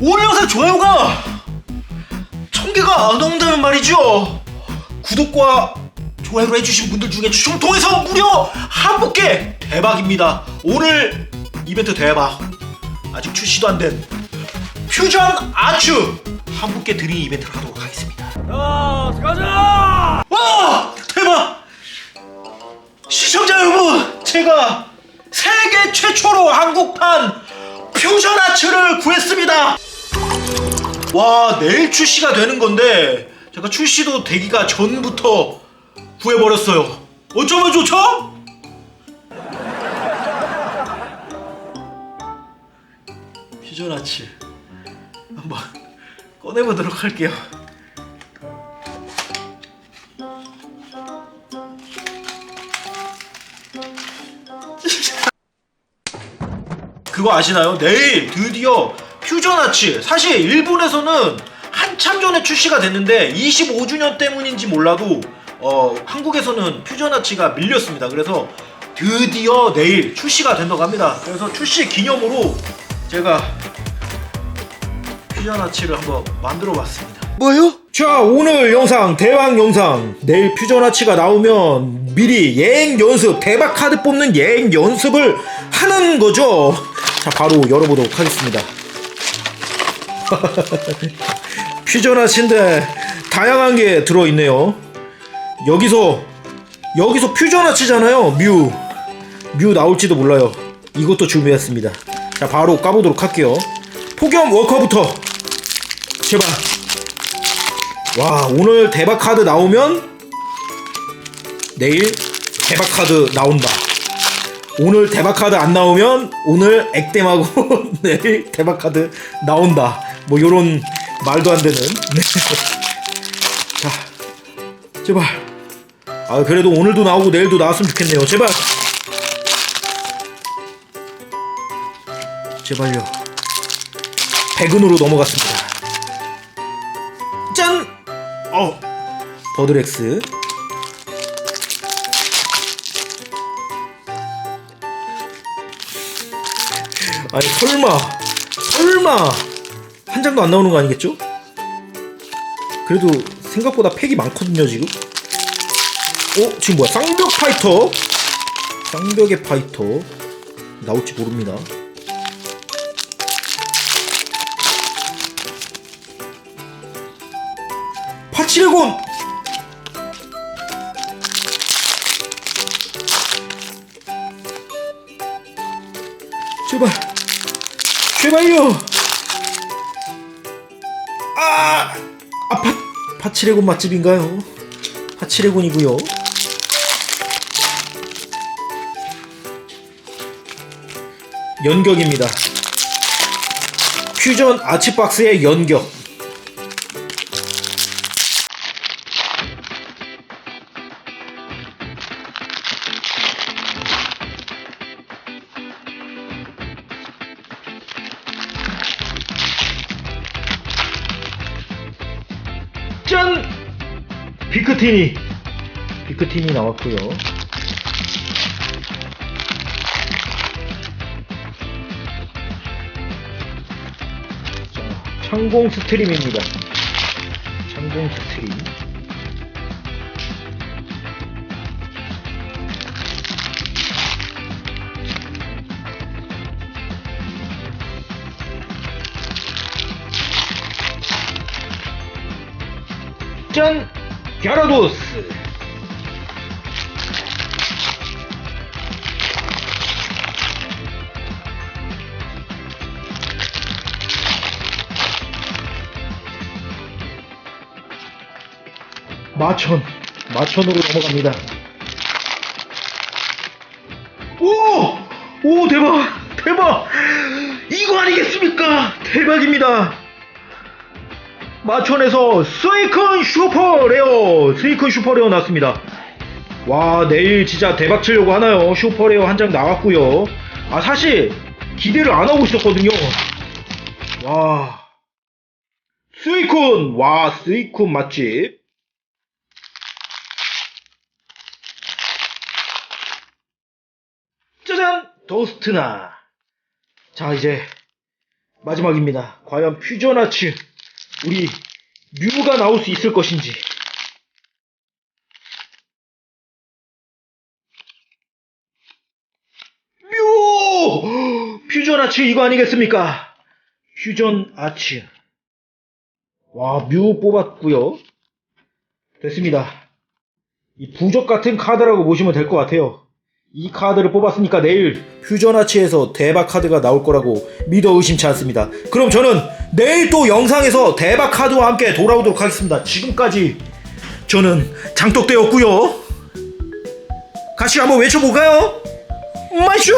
오늘 영상 좋아요가 천 개가 안 넘는다면 말이죠. 구독과 좋아요를 해주신 분들 중에 추첨을 통해서 무려 한 분께 대박입니다. 오늘 이벤트 대박. 아직 출시도 안 된 퓨전 아츠 한 분께 드리는 이벤트를 하도록 하겠습니다. 야, 가자! 와 대박! 시청자 여러분, 제가 세계 최초로 한국판 퓨전 아츠를 구했습니다. 와 내일 출시가 되는 건데 제가 출시도 되기가 전부터 구해버렸어요. 어쩌면 좋죠? 아츠 한번 꺼내보도록 할게요. 그거 아시나요? 내일 드디어 퓨전 아츠 사실 일본에서는 한참 전에 출시가 됐는데 25주년 때문인지 몰라도 어, 한국에서는 퓨전 아츠가 밀렸습니다. 그래서 드디어 내일 출시가 된다고 합니다. 그래서 출시 기념으로 제가 퓨전 아츠를 한번 만들어 봤습니다. 뭐요? 자 오늘 영상 대박 영상 내일 퓨전 아치가 나오면 미리 예행 연습 대박 카드 뽑는 예행 연습을 하는 거죠 자 바로 열어보도록 하겠습니다 퓨전 아치인데 다양한 게 들어있네요. 여기서 여기서 퓨전 아치잖아요 뮤. 뮤 나올지도 몰라요. 이것도 준비했습니다. 자 바로 까보도록 할게요. 폭염 워커부터. 제발. 와 오늘 대박 카드 나오면 내일 대박 카드 나온다. 오늘 대박 카드 안 나오면 오늘 액땜하고 내일 대박 카드 나온다. 뭐 요런 말도 안 되는. 네. 자 제발. 아 그래도 오늘도 나오고 내일도 나왔으면 좋겠네요. 제발. 제발요. 백은으로 넘어갔습니다. 짠! 어 버드렉스 아니 설마 설마 한 장도 안 나오는 거 아니겠죠? 그래도 생각보다 팩이 많거든요 지금. 어? 지금 뭐야? 쌍벽 파이터? 쌍벽의 파이터. 나올지 모릅니다. 파치레곤 제발. 제발요 아, 아 파, 파치레곤 맛집인가요? 파치레곤이고요. 연격입니다. 퓨전 아치박스의 연격 비크티니. 비크티니 나왔고요. 자, 창공 스트림입니다. 창공 스트림. 짠! 갸라도스! 마천! 마천으로 넘어갑니다. 오! 오, 대박! 대박! 이거 아니겠습니까? 대박입니다! 마천에서 스이큰 슈퍼레어 스이큰 슈퍼레어 났습니다. 와 내일 진짜 대박 치려고 하나요? 슈퍼레어 한 장 나왔고요. 아 사실 기대를 안 하고 있었거든요. 와. 스이쿤 와 스이쿤 맛집. 짜잔! 도스트나. 자 이제 마지막입니다. 과연 퓨전 아츠 우리 뮤가 나올 수 있을 것인지. 뮤! 퓨전 아츠 이거 아니겠습니까? 퓨전 아츠. 와, 뮤 뽑았고요. 됐습니다. 이 부적 같은 카드라고 보시면 될 것 같아요. 이 카드를 뽑았으니까 내일 퓨전아치에서 대박 카드가 나올 거라고 믿어 의심치 않습니다. 그럼 저는 내일 또 영상에서 대박 카드와 함께 돌아오도록 하겠습니다. 지금까지 저는 장떡대였고요. 같이 한번 외쳐볼까요? 마쇼!